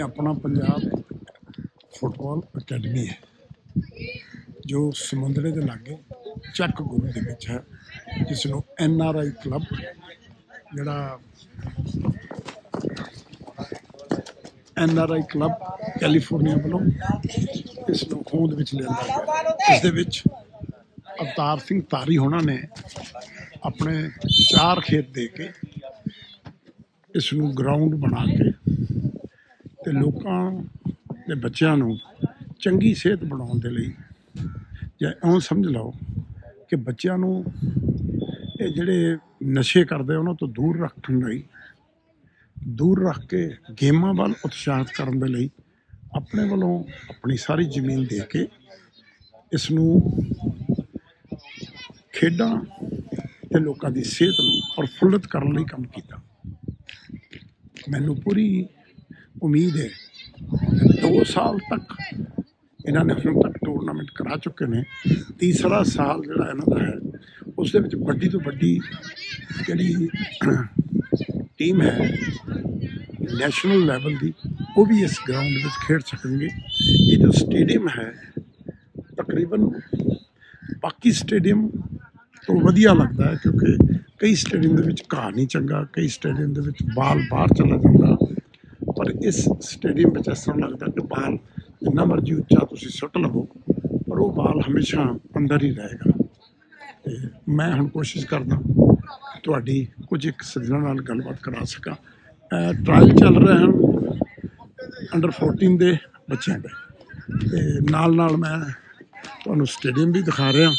ਇਹ ਆਪਣਾ Punjab football academy ਹੈ, ਜੋ ਸਮੁੰਦਰੇ ਦੇ ਲਾਗੇ ਚੱਕ ਗੁਰੂ ਦੇ ਵਿੱਚ ਹੈ ਜਿਸ ਨੂੰ ਐਨ ਆਰ ਆਈ ਕਲੱਬ ਜਿਹੜਾ N R I club California ਵੱਲੋਂ ਇਸ ਨੂੰ ਹੋਂਦ ਵਿੱਚ ਲਿਆਂਦਾ ਗਿਆ ਇਸ ਦੇ ਵਿੱਚ ਅਵਤਾਰ ਸਿੰਘ ਤਾਰੀ ਹੋਣਾ ਨੇ ਆਪਣੇ ਚਾਰ ਖੇਤ ਦੇ ਕੇ ਇਸ ਨੂੰ ਗਰਾਊਂਡ ਬਣਾ ਕੇ ਤੇ ਲੋਕਾਂ ਦੇ ਬੱਚਿਆਂ ਨੂੰ ਚੰਗੀ ਸਿਹਤ ਬਣਾਉਣ ਦੇ ਲਈ ਜਾਂ ਇਉਂ ਸਮਝ ਲਓ ਕਿ ਬੱਚਿਆਂ ਨੂੰ ਇਹ ਜਿਹੜੇ ਨਸ਼ੇ ਕਰਦੇ ਉਹਨਾਂ ਤੋਂ ਦੂਰ ਰੱਖਣ ਲਈ, ਦੂਰ ਰੱਖ ਕੇ ਗੇਮਾਂ ਵੱਲ ਉਤਸ਼ਾਹਿਤ ਕਰਨ ਦੇ ਲਈ ਆਪਣੇ ਵੱਲੋਂ ਆਪਣੀ ਸਾਰੀ ਜ਼ਮੀਨ ਦੇ ਕੇ ਇਸ ਨੂੰ ਖੇਡਾਂ ਤੇ ਲੋਕਾਂ ਦੀ ਸਿਹਤ ਨੂੰ ਪ੍ਰਫੁੱਲਤ ਕਰਨ ਲਈ ਕੰਮ ਕੀਤਾ। ਮੈਨੂੰ ਪੂਰੀ ਉਮੀਦ ਹੈ 2 ਸਾਲ ਤੱਕ ਇਹਨਾਂ ਨੇ ਹੁਣ ਤੱਕ ਟੂਰਨਾਮੈਂਟ ਕਰਾ ਚੁੱਕੇ ਨੇ। ਤੀਸਰਾ ਸਾਲ ਜਿਹੜਾ ਇਹਨਾਂ ਦਾ ਹੈ, ਉਸ ਦੇ ਵਿੱਚ ਵੱਡੀ ਤੋਂ ਵੱਡੀ ਜਿਹੜੀ ਟੀਮ ਹੈ ਨੈਸ਼ਨਲ ਲੈਵਲ ਦੀ, ਉਹ ਵੀ ਇਸ ਗਰਾਊਂਡ ਵਿੱਚ ਖੇਡ ਸਕਣਗੇ। ਇਹ ਜੋ ਸਟੇਡੀਅਮ ਹੈ, ਤਕਰੀਬਨ ਬਾਕੀ ਸਟੇਡੀਅਮ ਤੋਂ ਵਧੀਆ ਲੱਗਦਾ ਹੈ ਕਿਉਂਕਿ ਕਈ ਸਟੇਡੀਅਮ ਦੇ ਵਿੱਚ ਘਾਹ ਨਹੀਂ ਚੰਗਾ, ਕਈ ਸਟੇਡੀਅਮ ਦੇ ਵਿੱਚ ਬਾਲ ਬਾਹਰ ਚਲਾ ਜਾਂਦਾ। ਪਰ ਇਸ ਸਟੇਡੀਅਮ ਵਿੱਚ ਇਸ ਤਰ੍ਹਾਂ ਲੱਗਦਾ ਕਿ ਬਾਲ ਜਿੰਨਾ ਮਰਜ਼ੀ ਉੱਚਾ ਤੁਸੀਂ ਸੁੱਟ ਲਵੋ, ਪਰ ਉਹ ਬਾਲ ਹਮੇਸ਼ਾ ਅੰਦਰ ਹੀ ਰਹੇਗਾ। ਤੇ ਮੈਂ ਹੁਣ ਕੋਸ਼ਿਸ਼ ਕਰਦਾ ਤੁਹਾਡੀ ਕੁਝ ਇੱਕ ਸੱਜਣਾ ਨਾਲ ਗੱਲਬਾਤ ਕਰਾ ਸਕਾਂ। ਟ੍ਰਾਇਲ ਚੱਲ ਰਹੇ ਹਨ ਅੰਡਰ 14 ਦੇ ਬੱਚਿਆਂ ਦੇ। ਤੇ ਨਾਲ ਨਾਲ ਮੈਂ ਤੁਹਾਨੂੰ ਸਟੇਡੀਅਮ ਵੀ ਦਿਖਾ ਰਿਹਾ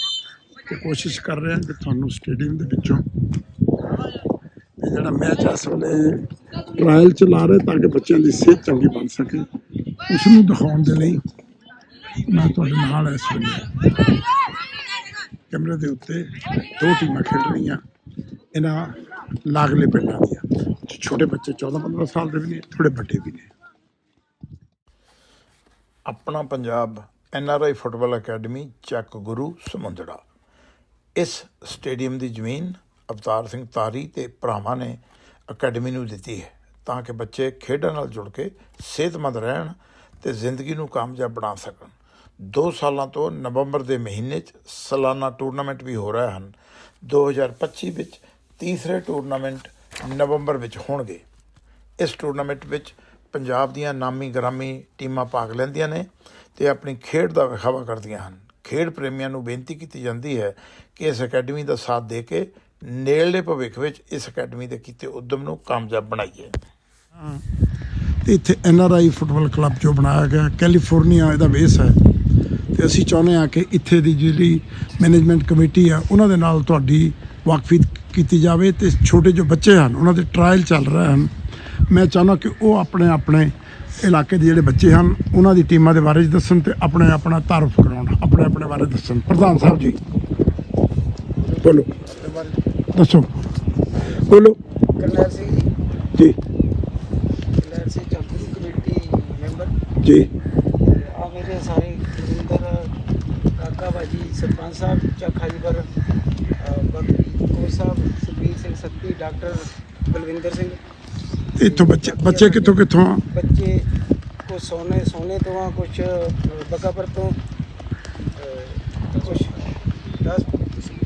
ਤੇ ਕੋਸ਼ਿਸ਼ ਕਰ ਰਿਹਾ ਕਿ ਤੁਹਾਨੂੰ ਸਟੇਡੀਅਮ ਦੇ ਵਿੱਚੋਂ ਜਿਹੜਾ ਮੈਚ ਇਸ ਵੇਲੇ ਟ੍ਰਾਇਲ ਚਲਾ ਰਹੇ ਤਾਂ ਕਿ ਬੱਚਿਆਂ ਦੀ ਸਿਹਤ ਚੰਗੀ ਬਣ ਸਕੇ ਉਸ ਨੂੰ ਦਿਖਾਉਣ ਦੇ ਲਈ ਮੈਂ ਤੁਹਾਡੇ ਨਾਲ ਇਸ ਵੇਲੇ ਕੈਮਰੇ ਦੇ ਉੱਤੇ ਦੋ ਟੀਮਾਂ ਖੇਡ ਰਹੀਆਂ ਇਹਨਾਂ ਲਾਗਲੇ ਪਿੰਡਾਂ ਦੀਆਂ। ਛੋਟੇ ਬੱਚੇ 14 15 ਸਾਲ ਦੇ ਵੀ ਨੇ ਥੋੜੇ ਵੱਡੇ ਵੀ ਨੇ। ਆਪਣਾ Punjab N R I football academy Chak Guru Samundra. ਇਸ ਸਟੇਡੀਅਮ ਦੀ ਜ਼ਮੀਨ ਅਵਤਾਰ ਸਿੰਘ ਤਾਰੀ ਤੇ ਭਰਾਵਾਂ ਨੇ ਅਕੈਡਮੀ ਨੂੰ ਦਿੱਤੀ ਹੈ ਤਾਂ ਕਿ ਬੱਚੇ ਖੇਡਾਂ ਨਾਲ ਜੁੜ ਕੇ ਸਿਹਤਮੰਦ ਰਹਿਣ ਤੇ ਜ਼ਿੰਦਗੀ ਨੂੰ ਕਾਮਯਾਬ ਬਣਾ ਸਕਣ। 2 ਸਾਲਾਂ ਤੋਂ ਨਵੰਬਰ ਦੇ ਮਹੀਨੇ 'ਚ ਸਾਲਾਨਾ ਟੂਰਨਾਮੈਂਟ ਵੀ ਹੋ ਰਹੇ ਹਨ। 2025 ਵਿੱਚ ਤੀਸਰੇ ਟੂਰਨਾਮੈਂਟ ਨਵੰਬਰ ਵਿੱਚ ਹੋਣਗੇ। ਇਸ ਟੂਰਨਾਮੈਂਟ ਵਿੱਚ ਪੰਜਾਬ ਦੀਆਂ ਨਾਮੀ ਗ੍ਰਾਮੀ ਟੀਮਾਂ ਭਾਗ ਲੈਂਦੀਆਂ ਨੇ ਤੇ ਆਪਣੀ ਖੇਡ ਦਾ ਵਿਖਾਵਾ ਕਰਦੀਆਂ ਹਨ। ਖੇਡ ਪ੍ਰੇਮੀਆਂ ਨੂੰ ਬੇਨਤੀ ਕੀਤੀ ਜਾਂਦੀ ਹੈ ਕਿ ਇਸ ਅਕੈਡਮੀ ਦਾ ਸਾਥ ਦੇ ਕੇ ਨੇੜਲੇ ਭਵਿੱਖ ਵਿੱਚ ਇਸ ਅਕੈਡਮੀ ਦੇ ਕੀਤੇ ਉਦਮ ਨੂੰ ਕਾਮਯਾਬ ਬਣਾਈਏ। ਤੇ ਇੱਥੇ N R I football club ਜੋ ਬਣਾਇਆ ਗਿਆ, ਕੈਲੀਫੋਰਨੀਆ ਇਹਦਾ ਬੇਸ ਹੈ। ਤੇ ਅਸੀਂ ਚਾਹੁੰਦੇ ਹਾਂ ਕਿ ਇੱਥੇ ਦੀ ਜਿਹੜੀ ਮੈਨੇਜਮੈਂਟ ਕਮੇਟੀ ਆ, ਉਹਨਾਂ ਦੇ ਨਾਲ ਤੁਹਾਡੀ ਵਾਕਫੀਤ ਕੀਤੀ ਜਾਵੇ ਤੇ ਛੋਟੇ ਜੋ ਬੱਚੇ ਹਨ, ਉਹਨਾਂ ਦੇ ਟ੍ਰਾਇਲ ਚੱਲ ਰਹੇ ਹਨ। ਮੈਂ ਚਾਹੁੰਦਾ ਕਿ ਉਹ ਆਪਣੇ ਆਪਣੇ ਇਲਾਕੇ ਦੇ ਜਿਹੜੇ ਬੱਚੇ ਹਨ, ਉਹਨਾਂ ਦੀ ਟੀਮਾਂ ਦੇ ਬਾਰੇ 'ਚ ਦੱਸਣ ਤੇ ਆਪਣੇ ਆਪਣਾ ਤਾਰਫ ਕਰਾਉਣ ਆਪਣੇ ਆਪਣੇ ਬਾਰੇ ਦੱਸਣ। ਪ੍ਰਧਾਨ ਸਾਹਿਬ ਜੀ। ਬੋਲੋ। ਦੱਸੋ। ਬੋਲੋ। ਕਰਨੈਲ ਸਿੰਘ ਜੀ। ਜੀ। ਕਰਨੈਲ ਸਿੰਘ ਚੱਕੂ ਕਮੇਟੀ ਮੈਂਬਰ। ਜੀ। ਆ ਮੇਰੇ ਸਾਰੇ ਗੁਰਿੰਦਰ ਕਾਕਾ ਬਾਜੀ ਸਰਪੰਚ ਸਾਹਿਬ ਅਹ ਬਾਕੀ ਕੋਚ ਸਾਹਿਬ ਸੁਖਬੀਰ ਸਿੰਘ ਸੱਤੀ ਡਾਕਟਰ ਬਲਵਿੰਦਰ ਸਿੰਘ। ਇੱਥੋਂ ਬੱਚੇ ਬੱਚੇ ਕਿੱਥੋਂ ਕਿੱਥੋਂ ਆ? ਬੱਚੇ ਕੁਛ ਸੋਨੇ ਸੋਨੇ ਤੋਂ ਆ ਕੁਛ ਬਕਾਪੁਰ ਤੋਂ ਕੁਛ 10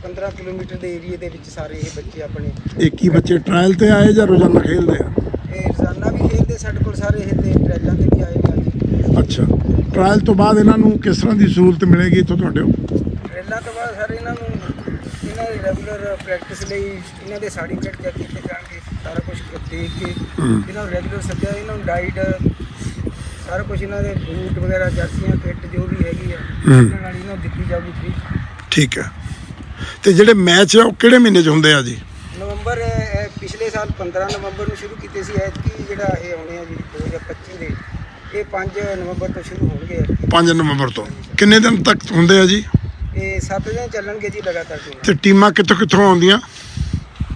15 ਕਿਲੋਮੀਟਰ ਦੇ ਏਰੀਏ ਦੇ ਵਿੱਚ ਸਾਰੇ ਇਹ ਬੱਚੇ ਆਪਣੇ ਇਹ ਕੀ ਬੱਚੇ ਟ੍ਰਾਇਲ ਤੇ ਆਏ ਜਾਂ ਰੋਜ਼ਾਨਾ ਖੇਡਦੇ ਆ? ਇਹ ਰੋਜ਼ਾਨਾ ਵੀ ਖੇਡਦੇ ਸਾਡੇ ਕੋਲ ਸਾਰੇ ਇਹ ਤੇ ਟ੍ਰੈਲਾਂ ਤੇ ਵੀ ਆਏ ਨੇ ਅੱਜ ਅੱਛਾ। ਟ੍ਰਾਇਲ ਤੋਂ ਬਾਅਦ ਇਹਨਾਂ ਨੂੰ ਕਿਸ ਤਰ੍ਹਾਂ ਦੀ ਸਹੂਲਤ ਮਿਲੇਗੀ ਇੱਥੋਂ ਤੁਹਾਡੇ ਟ੍ਰੇਲਾਂ ਤੋਂ ਬਾਅਦ ਸਰ ਇਹਨਾਂ ਨੂੰ ਇਹਨਾਂ ਦੀ ਰੈਗੂਲਰ ਪ੍ਰੈਕਟਿਸ ਲਈ ਇਹਨਾਂ ਦੇ ਸਰਟੀਫਿਕੇਟ ਚੈੱਕ ਕੀਤੇ ਜਾਣਗੇ ਸਾਰਾ ਕੁਝ ਦੇਖ ਕੇ। ਇਹਨਾਂ ਨੂੰ ਰੈਗੂਲਰ ਸੱਜਿਆ ਇਹਨਾਂ ਨੂੰ ਡਾਈਟ ਸਾਰਾ ਕੁਝ ਇਹਨਾਂ ਦੇ ਬੂਟ ਵਗੈਰਾ ਜਰਸੀਆਂ ਕਿੱਟ ਜੋ ਵੀ ਹੈਗੀ ਆ ਇਹਨਾਂ ਨਾਲ ਇਹਨਾਂ ਦਿੱਤੀ ਜਾਊਗੀ ਠੀਕ ਹੈ। ਤੇ ਜਿਹੜੇ ਮੈਚ ਆ ਉਹ ਕਿਹੜੇ ਮਹੀਨੇ 'ਚ ਹੁੰਦੇ ਆ ਜੀ? ਨਵੰਬਰ ਪਿਛਲੇ ਸਾਲ 15 ਨਵੰਬਰ ਨੂੰ ਸ਼ੁਰੂ ਕੀਤੇ ਸੀ ਐਤਕੀ ਜਿਹੜਾ ਇਹ ਆਉਣੇ ਆ ਜੀ 2025 ਦੇ ਇਹ 5 ਨਵੰਬਰ ਤੋਂ ਸ਼ੁਰੂ ਹੋਣਗੇ ਐਤਕੀ। 5 ਨਵੰਬਰ ਤੋਂ। ਕਿੰਨੇ ਦਿਨ ਤੱਕ ਹੁੰਦੇ ਆ ਜੀ? ਇਹ 7 ਦਿਨ ਚੱਲਣਗੇ ਜੀ ਲਗਾਤਾਰ ਟੂਰਨਾਮੈਂਟ ਤੇ ਟੀਮਾਂ ਕਿੱਥੋਂ ਕਿੱਥੋਂ ਆਉਂਦੀਆਂ?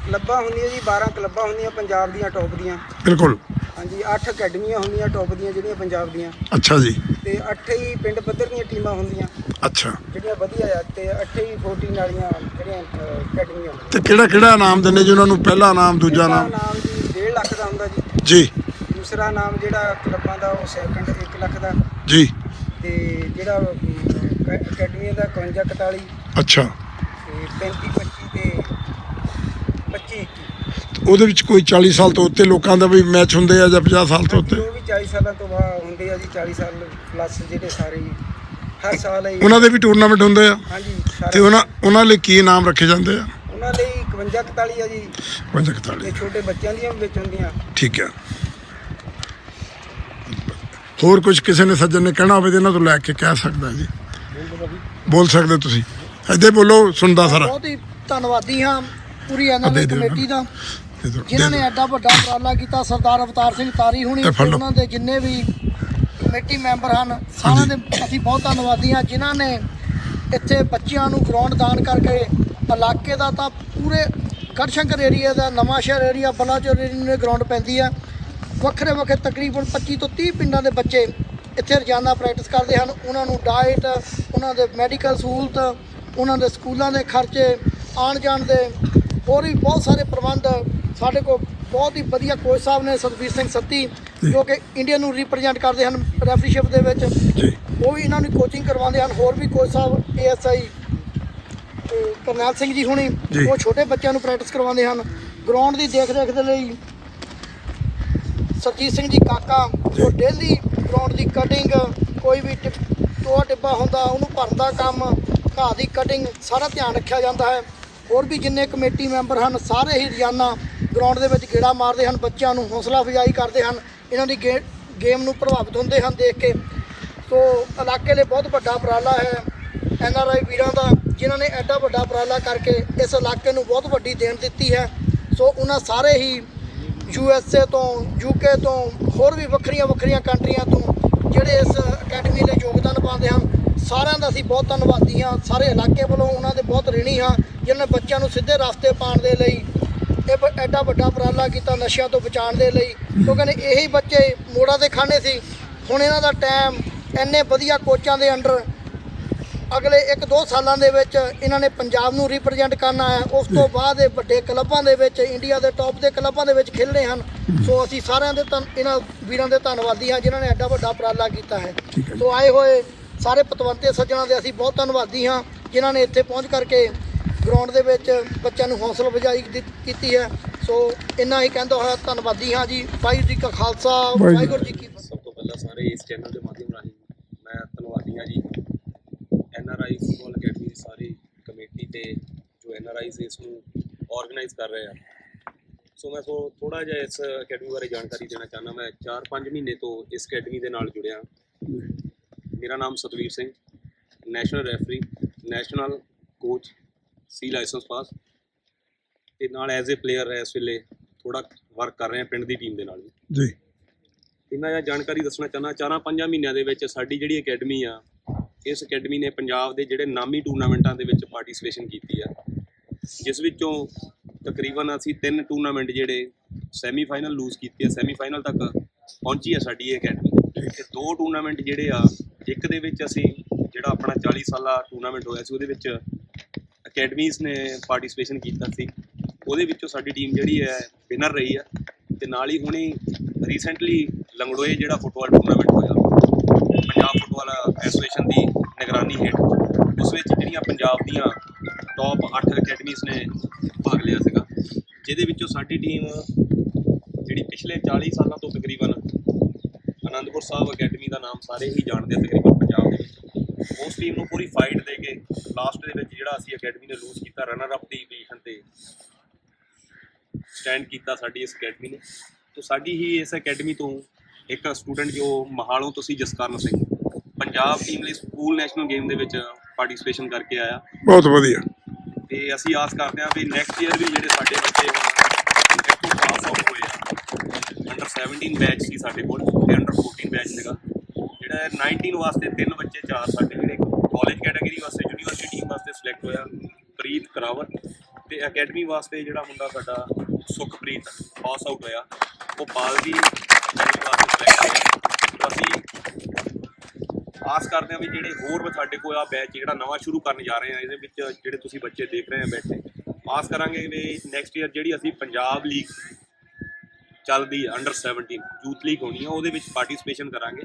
ਕਲੱਬਾਂ ਹੁੰਦੀਆਂ ਜੀ 12 ਕਲੱਬਾਂ ਹੁੰਦੀਆਂ ਪੰਜਾਬ ਦੀਆਂ ਟੌਪ ਦੀਆਂ। ਬਿਲਕੁਲ। ਹਾਂਜੀ 8 ਅਕੈਡਮੀਆਂ ਹੁੰਦੀਆਂ ਟੌਪ ਦੀਆਂ ਜਿਹੜੀਆਂ ਪੰਜਾਬ ਦੀਆਂ। ਅੱਛਾ ਜੀ। ਤੇ 8 ਹੀ ਪਿੰਡ ਪੱਧਰ ਦੀਆਂ ਟੀਮਾਂ ਹੁੰਦੀਆਂ। ਅੱਛਾ। ਜਿਹੜੀਆਂ ਵਧੀਆ ਆ ਤੇ 8 ਹੀ 14 ਵਾਲੀਆਂ ਜਿਹੜੀਆਂ ਅਕੈਡਮੀਆਂ ਹੁੰਦੀਆਂ ਤੇ ਕਿਹੜਾ ਕਿਹੜਾ ਇਨਾਮ ਦਿੰਦੇ ਜੀ ਉਹਨਾਂ ਨੂੰ? ਪਹਿਲਾ ਇਨਾਮ ਦੂਜਾ ਇਨਾਮ ਨਾਮ? ਜੀ 1.5 ਲੱਖ ਦਾ ਹੁੰਦਾ ਜੀ। ਜੀ। ਦੂਸਰਾ ਨਾਮ ਜਿਹੜਾ ਕਲੱਬਾਂ ਦਾ ਉਹ ਸੈਕੰਡ 1 ਲੱਖ ਦਾ। ਜੀ। ਤੇ ਜਿਹੜਾ ਅਮ, ਅਕੈ- ਅਕੈਡਮੀ ਦਾ 51 41 ਅੱਛਾ। ਤੇ 35 25 ਤੇ 25 21 ਉਹਦੇ ਵਿੱਚ ਕੋਈ 40 ਸਾਲ ਤੋਂ ਉੱਤੇ ਲੋਕਾਂ ਦਾ ਵੀ ਮੈਚ ਹੁੰਦੇ ਆ ਜਾਂ 50 ਸਾਲ ਤੋਂ ਉੱਤੇ? ਉਹ ਵੀ 40 ਸਾਲਾਂ ਤੋਂ ਬਾਅਦ ਹੁੰਦੇ ਆ ਜੀ 40 ਸਾਲ ਪਲੱਸ ਜਿਹੜੇ ਸਾਰੇ ਹਰ ਸਾਲ ਹੀ ਉਹਨਾਂ ਦੇ ਵੀ ਟੂਰਨਾਮੈਂਟ ਹੁੰਦੇ ਆ। ਹਾਂਜੀ ਤੇ ਉਹਨਾਂ ਉਹਨਾਂ ਲਈ ਕੀ ਨਾਮ ਰੱਖੇ ਜਾਂਦੇ ਆ? ਉਹਨਾਂ ਲਈ 51 41 ਆ ਜੀ। 55 ਤੇ ਛੋਟੇ ਬੱਚਿਆਂ ਦੀਆਂ ਵੀ ਵਿੱਚ ਹੁੰਦੀਆਂ। ਠੀਕ ਹੈ ਹੋਰ ਕੁਝ ਕਿਸੇ ਨੇ ਸੱਜਣ ਨੇ ਕਹਿਣਾ ਹੋਵੇ ਤੇ ਇਹਨਾਂ ਤੋਂ ਲੈ ਕੇ ਕਹਿ ਸਕਦਾ ਜੀ। ਬੋਲ ਸਕਦੇ ਤੁਸੀਂ। ਇੱਥੇ ਬੋਲੋ ਸੁਣਦਾ ਸਾਰਾ। ਬਹੁਤ ਹੀ ਧੰਨਵਾਦੀ ਹਾਂ ਪੂਰੀ ਆ ਦੇ ਇਹਨਾਂ ਕਮੇਟੀ ਦੇ। ਜਿਨ੍ਹਾਂ ਨੇ। ਐਡਾ ਵੱਡਾ ਉਪਰਾਲਾ ਕੀਤਾ ਸਰਦਾਰ ਅਵਤਾਰ ਸਿੰਘ ਤਾਰੀ ਹੁਣੀ ਇਹ ਫੜ ਲਓ। ਉਹਨਾਂ ਦੇ ਜਿੰਨੇ ਵੀ ਕਮੇਟੀ ਮੈਂਬਰ ਹਨ ਸਾਰਿਆਂ ਦੇ ਅਸੀਂ ਬਹੁਤ ਧੰਨਵਾਦੀ ਹਾਂ ਜਿਨ੍ਹਾਂ ਨੇ ਇੱਥੇ ਬੱਚਿਆਂ ਨੂੰ ਗਰਾਊਂਡ ਦਾਨ ਕਰਕੇ ਇਲਾਕੇ ਦਾ ਤਾਂ ਪੂਰੇ ਗੜਸ਼ੰਕਰ ਏਰੀਆ ਦਾ Nawanshahr area Balachaur area ਨੂੰ ਗਰਾਊਂਡ ਪੈਂਦੀ ਹੈ ਵੱਖਰੇ ਵੱਖਰੇ ਤਕਰੀਬਨ 25 ਤੋਂ 30 ਪਿੰਡਾਂ ਦੇ ਬੱਚੇ ਇੱਥੇ ਰੋਜ਼ਾਨਾ ਪ੍ਰੈਕਟਿਸ ਕਰਦੇ ਹਨ ਉਹਨਾਂ ਨੂੰ ਡਾਈਟ ਉਹਨਾਂ ਦੇ ਮੈਡੀਕਲ ਸਹੂਲਤ ਉਹਨਾਂ ਦੇ ਸਕੂਲਾਂ ਦੇ ਖਰਚੇ ਆਉਣ ਜਾਣ ਦੇ ਹੋਰ ਵੀ ਬਹੁਤ ਸਾਰੇ ਪ੍ਰਬੰਧ ਸਾਡੇ ਕੋਲ ਬਹੁਤ ਹੀ ਵਧੀਆ ਕੋਚ ਸਾਹਿਬ ਨੇ ਸਤਵੀਰ ਸਿੰਘ ਸੱਤੀ ਜੋ। ਕਿ ਇੰਡੀਆ ਨੂੰ ਰਿਪਰੈਜ਼ੈਂਟ ਕਰਦੇ ਹਨ ਰੈਫਰੀਸ਼ਿਪ ਦੇ ਵਿੱਚ। ਜੀ। ਉਹ ਵੀ ਇਹਨਾਂ ਨੂੰ ਕੋਚਿੰਗ ਕਰਵਾਉਂਦੇ ਹਨ। ਹੋਰ ਵੀ ਕੋਚ ਸਾਹਿਬ ਏਐਸਆਈ ਕਰਨੈਲ ਸਿੰਘ ਜੀ ਹੁਣੀ। ਉਹ ਛੋਟੇ ਬੱਚਿਆਂ ਨੂੰ ਪ੍ਰੈਕਟਿਸ ਕਰਵਾਉਂਦੇ ਹਨ। ਗਰਾਊਂਡ ਦੀ ਦੇਖ ਰੇਖ ਦੇ ਲਈ ਸਰਜੀਤ ਸਿੰਘ ਜੀ ਕਾਕਾ ਜੋ। ਡੇਲੀ ਗਰਾਊਂਡ ਦੀ ਕਟਿੰਗ ਕੋਈ ਵੀ ਟੋਆ ਟਿੱਬਾ ਹੁੰਦਾ ਉਹਨੂੰ ਭਰਨ ਦਾ ਕੰਮ ਘਾਹ ਦੀ ਕਟਿੰਗ ਸਾਰਾ ਧਿਆਨ ਰੱਖਿਆ ਜਾਂਦਾ ਹੈ। ਹੋਰ ਵੀ ਜਿੰਨੇ ਕਮੇਟੀ ਮੈਂਬਰ ਹਨ, ਸਾਰੇ ਹੀ ਰੋਜ਼ਾਨਾ ਗਰਾਊਂਡ ਦੇ ਵਿੱਚ ਗੇੜਾ ਮਾਰਦੇ ਹਨ, ਬੱਚਿਆਂ ਨੂੰ ਹੌਸਲਾ ਅਫਜ਼ਾਈ ਕਰਦੇ ਹਨ, ਇਹਨਾਂ ਦੀ ਗੇ- ਗੇਮ ਨੂੰ ਪ੍ਰਭਾਵਿਤ ਹੁੰਦੇ ਹਨ ਦੇਖ ਕੇ। ਸੋ ਇਲਾਕੇ ਲਈ ਬਹੁਤ ਵੱਡਾ ਉਪਰਾਲਾ ਹੈ ਐਨ ਆਰ ਆਈ ਵੀਰਾਂ ਦਾ, ਜਿਨ੍ਹਾਂ ਨੇ ਐਡਾ ਵੱਡਾ ਉਪਰਾਲਾ ਕਰਕੇ ਇਸ ਇਲਾਕੇ ਨੂੰ ਬਹੁਤ ਵੱਡੀ ਦੇਣ ਦਿੱਤੀ ਹੈ। ਸੋ ਉਹਨਾਂ ਸਾਰੇ ਹੀ ਯੂ ਐਸ ਏ ਤੋਂ ਯੂਕੇ ਤੋਂ, ਹੋਰ ਵੀ ਵੱਖਰੀਆਂ ਵੱਖਰੀਆਂ ਕੰਟਰੀਆਂ ਤੋਂ, ਜਿਹੜੇ ਇਸ ਅਕੈਡਮੀ ਲਈ ਯੋਗਦਾਨ ਪਾਉਂਦੇ ਹਨ, ਸਾਰਿਆਂ ਦਾ ਅਸੀਂ ਬਹੁਤ ਧੰਨਵਾਦੀ ਹਾਂ। ਸਾਰੇ ਇਲਾਕੇ ਵੱਲੋਂ ਉਹਨਾਂ ਦੇ ਬਹੁਤ ਰਿਣੀ ਹਾਂ। ਜਿਨ੍ਹਾਂ ਨੇ ਬੱਚਿਆਂ ਨੂੰ ਸਿੱਧੇ ਰਸਤੇ ਪਾਉਣ ਦੇ ਲਈ ਇਹ ਐਡਾ ਵੱਡਾ ਉਪਰਾਲਾ ਕੀਤਾ ਨਸ਼ਿਆਂ ਤੋਂ ਬਚਾਉਣ ਦੇ ਲਈ। ਕਿਉਂਕਿ ਨੇ ਇਹੀ ਬੱਚੇ ਮੋੜਾਂ ਦੇ ਖਾਣੇ ਸੀ। ਹੁਣ ਇਹਨਾਂ ਦਾ ਟਾਈਮ ਇੰਨੇ ਵਧੀਆ ਕੋਚਾਂ ਦੇ ਅੰਡਰ ਅਗਲੇ 1-2 ਸਾਲਾਂ ਦੇ ਵਿੱਚ ਇਹਨਾਂ ਨੇ ਪੰਜਾਬ ਨੂੰ ਰਿਪਰੈਜ਼ੈਂਟ ਕਰਨਾ ਹੈ। ਉਸ ਤੋਂ ਬਾਅਦ ਇਹ ਵੱਡੇ ਕਲੱਬਾਂ ਦੇ ਵਿੱਚ ਇੰਡੀਆ ਦੇ ਟੌਪ ਦੇ ਕਲੱਬਾਂ ਦੇ ਵਿੱਚ ਖੇਡਣੇ ਹਨ। ਸੋ ਅਸੀਂ ਸਾਰਿਆਂ ਦੇ ਇਹਨਾਂ ਵੀਰਾਂ ਦੇ ਧੰਨਵਾਦੀ ਹਾਂ ਜਿਨ੍ਹਾਂ ਨੇ ਐਡਾ ਵੱਡਾ ਉਪਰਾਲਾ ਕੀਤਾ ਹੈ। ਸੋ ਆਏ ਹੋਏ ਸਾਰੇ ਪਤਵੰਤੇ ਸੱਜਣਾਂ ਦੇ ਅਸੀਂ ਬਹੁਤ ਧੰਨਵਾਦੀ ਹਾਂ ਜਿਨ੍ਹਾਂ ਨੇ ਇੱਥੇ ਪਹੁੰਚ ਕਰਕੇ ਗਰਾਊਂਡ ਦੇ ਵਿੱਚ ਬੱਚਿਆਂ ਨੂੰ ਹੌਸਲਾ ਦਿੱਤ- ਕੀਤੀ ਹੈ। ਸੋ ਇੰਨਾ ਹੀ ਕਹਿੰਦਾ ਹੋਇਆ ਧੰਨਵਾਦੀ ਹਾਂ ਜੀ। ਵਾਹਿਗੁਰੂ ਜੀ ਕਾ ਖਾਲਸਾ ਵਾਹਿਗੁਰੂ। ਜੀ ਕੀ ਫਤਿਹ। ਸਭ ਤੋਂ ਪਹਿਲਾਂ ਸਾਰੇ ਇਸ ਚੈਨਲ ਦੇ ਮਾਧਿਅਮ ਰਾਹੀਂ ਮੈਂ ਧੰਨਵਾਦੀ ਹਾਂ ਜੀ। N R I football academy ਦੀ ਸਾਰੀ ਕਮੇਟੀ ਤੇ ਜੋ ਐਨ ਆਰ ਆਈਜ਼ ਇਸ ਨੂੰ ਆਰਗੇਨਾਈਜ਼ ਕਰ ਰਹੇ ਆ। ਸੋ ਮੈਂ ਸੋ ਥੋੜਾ ਜਿਹਾ ਇਸ ਅਕੈਡਮੀ ਬਾਰੇ ਜਾਣਕਾਰੀ ਦੇਣਾ ਚਾਹੁੰਦਾ। ਮੈਂ 4-5 ਮਹੀਨੇ ਤੋਂ ਇਸ ਅਕੈਡਮੀ ਦੇ ਨਾਲ ਜੁੜਿਆ। ਮੇਰਾ ਨਾਮ Satveer Singh national referee national coach C licence pass ਤੇ ਨਾਲ ਐਜ਼ ਅ ਪਲੇਅਰ ਇਸ ਵੇਲੇ ਥੋੜਾ ਵਰਕ ਕਰ ਰਹੇ ਹਾਂ ਪਿੰਡ ਦੀ ਟੀਮ ਦੇ ਨਾਲ ਵੀ। ਜੀ। ਇਹਨਾਂ ਦਾ ਜਾਣਕਾਰੀ ਦੱਸਣਾ ਚਾਹਨਾ ਚਾਰਾਂ ਪੰਜਾਂ ਮਹੀਨਿਆਂ ਦੇ ਵਿੱਚ ਸਾਡੀ ਜਿਹੜੀ ਅਕੈਡਮੀ ਆ ਇਸ ਅਕੈਡਮੀ ਨੇ ਪੰਜਾਬ ਦੇ ਜਿਹੜੇ ਨਾਮੀ ਟੂਰਨਾਮੈਂਟਾਂ ਦੇ ਵਿੱਚ ਪਾਰਟਿਸਿਪੇਸ਼ਨ ਕੀਤੀ ਆ। ਜਿਸ ਵਿੱਚੋਂ ਤਕਰੀਬਨ ਅਸੀਂ ਤਿੰਨ ਟੂਰਨਾਮੈਂਟ ਜਿਹੜੇ ਸੈਮੀਫਾਈਨਲ ਲੂਜ਼ ਕੀਤੇ ਆ ਸੈਮੀਫਾਈਨਲ ਤੱਕ ਪਹੁੰਚੀ ਆ ਸਾਡੀ ਇਹ ਅਕੈਡਮੀ ਤੇ ਦੋ ਟੂਰਨਾਮੈਂਟ ਜਿਹੜੇ ਆ ਇੱਕ ਦੇ ਵਿੱਚ ਅਸੀਂ ਜਿਹੜਾ ਆਪਣਾ 40 ਸਾਲਾ ਟੂਰਨਾਮੈਂਟ ਹੋਇਆ ਸੀ ਉਹਦੇ ਵਿੱਚ ਅਕੈਡਮੀਜ਼ ਨੇ ਪਾਰਟਿਸਿਪੇਸ਼ਨ ਕੀਤਾ ਸੀ। ਉਹਦੇ ਵਿੱਚੋਂ ਸਾਡੀ ਟੀਮ ਜਿਹੜੀ ਹੈ ਵਿਨਰ ਰਹੀ ਆ ਤੇ ਨਾਲ ਹੀ ਹੁਣੇ ਰੀਸੈਂਟਲੀ ਲੰਗੜੋਏ ਜਿਹੜਾ ਫੁੱਟਬਾਲ ਟੂਰਨਾਮੈਂਟ ਹੋਇਆ, ਪੰਜਾਬ ਫੁੱਟਬਾਲ ਐਸੋਸੀਏਸ਼ਨ ਦੀ ਨਿਗਰਾਨੀ ਹੇਠ, ਉਸ ਵਿੱਚ ਜਿਹੜੀਆਂ ਪੰਜਾਬ ਦੀਆਂ ਟੌਪ 8 ਅਕੈਡਮੀਜ਼ ਨੇ ਭਾਗ ਲਿਆ ਸੀਗਾ। ਜਿਹਦੇ ਵਿੱਚੋਂ ਸਾਡੀ ਟੀਮ ਜਿਹੜੀ ਪਿਛਲੇ 40 ਸਾਲਾਂ ਤੋਂ ਤਕਰੀਬਨ ਅਨੰਦਪੁਰ ਸਾਹਿਬ ਅਕੈਡਮੀ ਦਾ ਨਾਮ ਸਾਰੇ ਹੀ ਜਾਣਦੇ ਆ ਤਕਰੀਬਨ ਪੰਜਾਬ ਦੇ ਵਿੱਚ। ਉਸ ਟੀਮ ਨੂੰ ਪੂਰੀ ਫਾਈਟ ਲਾਸਟ ਦੇ ਵਿੱਚ ਜਿਹੜਾ ਅਸੀਂ ਅਕੈਡਮੀ ਨੇ ਲੂਜ਼ ਕੀਤਾ ਰਨਰ ਅਪ ਦੀ ਪੋਜੀਸ਼ਨ ਤੇ ਸਟੈਂਡ ਕੀਤਾ ਸਾਡੀ ਇਸ ਅਕੈਡਮੀ ਨੇ। ਤੋਂ ਸਾਡੀ ਹੀ ਇਸ ਅਕੈਡਮੀ ਤੋਂ ਇੱਕ ਸਟੂਡੈਂਟ ਜੋ ਮਹਾਲੋਂ ਤੋਂ ਸੀ ਜਸਕਰਨ ਸਿੰਘ ਪੰਜਾਬ ਟੀਮ ਲਈ ਸਕੂਲ ਨੈਸ਼ਨਲ ਗੇਮ ਦੇ ਵਿੱਚ ਪਾਰਟਿਸਿਪੇਸ਼ਨ ਕਰਕੇ ਆਇਆ। ਬਹੁਤ ਵਧੀਆ। ਤੇ ਅਸੀਂ ਆਸ ਕਰਦੇ ਹਾਂ ਵੀ ਨੈਕਸਟ ਈਅਰ ਵੀ ਜਿਹੜੇ ਸਾਡੇ ਬੱਚੇ ਇੱਥੋਂ ਪਾਸ ਆਊਟ ਹੋਏ ਆ ਅੰਡਰ 17 ਬੈਚ ਸੀ ਸਾਡੇ ਕੋਲ ਤੇ ਅੰਡਰ 14 ਬੈਚ ਸੀਗਾ। ਜਿਹੜਾ ਇਹ 19 ਵਾਸਤੇ ਤਿੰਨ ਬੱਚੇ ਚਾਰ ਸਾਡੇ ਜਿਹੜੇ ਕਾਲਜ ਕੈਟਾਗਰੀ ਵਾਸਤੇ ਯੂਨੀਵਰਸਿਟੀ ਟੀਮ ਵਾਸਤੇ ਸਿਲੈਕਟ ਹੋਇਆ ਪ੍ਰੀਤ ਕਰਾਵਰ ਤੇ ਅਕੈਡਮੀ ਵਾਸਤੇ ਜਿਹੜਾ ਮੁੰਡਾ ਸਾਡਾ ਸੁਖਪ੍ਰੀਤ ਪਾਸ ਆਊਟ ਹੋਇਆ, ਉਹ ਪਾਲ ਦੀ ਵਾਸਤੇ ਸਿਲੈਕਟ ਹੋਇਆ। ਅਸੀਂ ਆਸ ਕਰਦੇ ਹਾਂ ਵੀ ਜਿਹੜੇ ਹੋਰ ਵੀ ਸਾਡੇ ਕੋਲ ਆ ਬੈਚ ਜਿਹੜਾ ਨਵਾਂ ਸ਼ੁਰੂ ਕਰਨ ਜਾ ਰਹੇ ਆ ਇਹਦੇ ਵਿੱਚ ਜਿਹੜੇ ਤੁਸੀਂ ਬੱਚੇ ਦੇਖ ਰਹੇ ਆ ਬੈਠੇ ਆਸ ਕਰਾਂਗੇ ਵੀ ਨੈਕਸਟ ਈਅਰ ਜਿਹੜੀ ਅਸੀਂ ਪੰਜਾਬ ਲੀਗ ਚੱਲਦੀ ਹੈ ਅੰਡਰ 17 ਯੂਥ ਲੀਗ ਹੋਣੀ ਆ ਉਹਦੇ ਵਿੱਚ ਪਾਰਟਿਸਿਪੇਸ਼ਨ ਕਰਾਂਗੇ।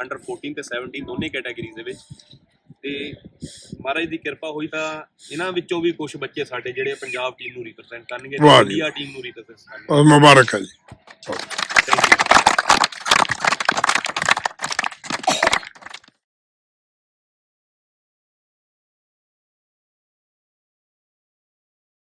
ਅੰਡਰ 14 ਤੇ 17 ਦੋਨੇ ਕੈਟਾਗਰੀਜ਼ ਦੇ ਵਿੱਚ। ਤੇ ਮਹਾਰਾਜ ਦੀ ਕਿਰਪਾ ਹੋਈ ਤਾਂ ਇਹਨਾਂ ਵਿੱਚੋਂ ਵੀ ਕੁਝ ਬੱਚੇ ਸਾਡੇ ਜਿਹੜੇ ਪੰਜਾਬ ਟੀਮ ਨੂੰ ਰਿਪਰੈਜ਼ੈਂਟ ਕਰਨਗੇ ਵਾਹ ਜੀ। ਇੰਡੀਆ ਟੀਮ ਨੂੰ ਰਿਪਰੈਜ਼ੈਂਟ ਕਰਨਗੇ ਮੁਬਾਰਕ ਹੈ ਜੀ